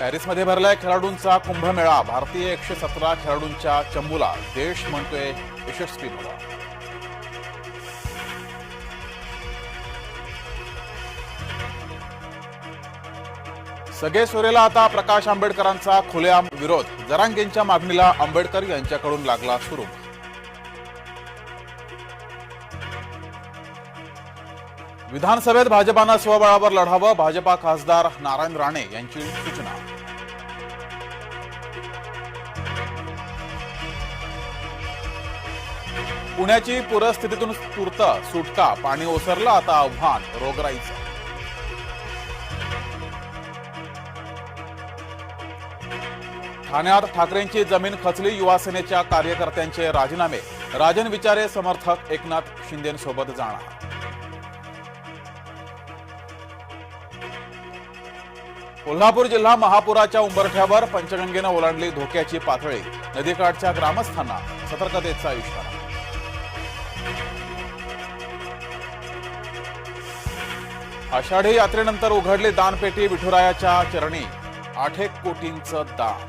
पॅरिसमध्ये भरलाय खेळाडूंचा कुंभमेळा. भारतीय एकशे सतरा खेळाडूंच्या चंबूला. देश म्हणतोय यशस्वी भवा सगळे सोरेला आता प्रकाश आंबेडकरांचा खुलेआम विरोध. जरांगेंच्या मागणीला आंबेडकर यांच्याकडून लागला सुरू विधानसभेत भाजपानं स्वबळावर लढावं भाजपा खासदार नारायण राणे यांची सूचना. पुण्याची पूरस्थितीतून तूर्त सुटका पाणी ओसरलं आता आव्हान रोगराईचं. ठाण्यात ठाकरेंची जमीन खचली युवासेनेच्या कार्यकर्त्यांचे राजीनामे. राजन विचारे समर्थक एकनाथ शिंदेसोबत जाणार. कोल्हापूर जिल्हा महापुराच्या उंबरठ्यावर पंचगंगेनं ओलांडली धोक्याची पातळी. नदीकाठच्या ग्रामस्थांना सतर्कतेचा इशारा. आषाढी यात्रेनंतर उघडली दानपेटी विठुरायाच्या चरणी. आठ एक कोटींचं दान.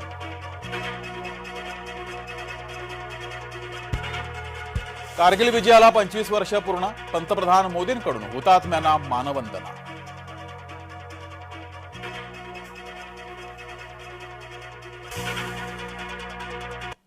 कारगिल विजयाला पंचवीस वर्ष पूर्ण. पंतप्रधान मोदींकडून हुतात्म्यांना मानवंदना.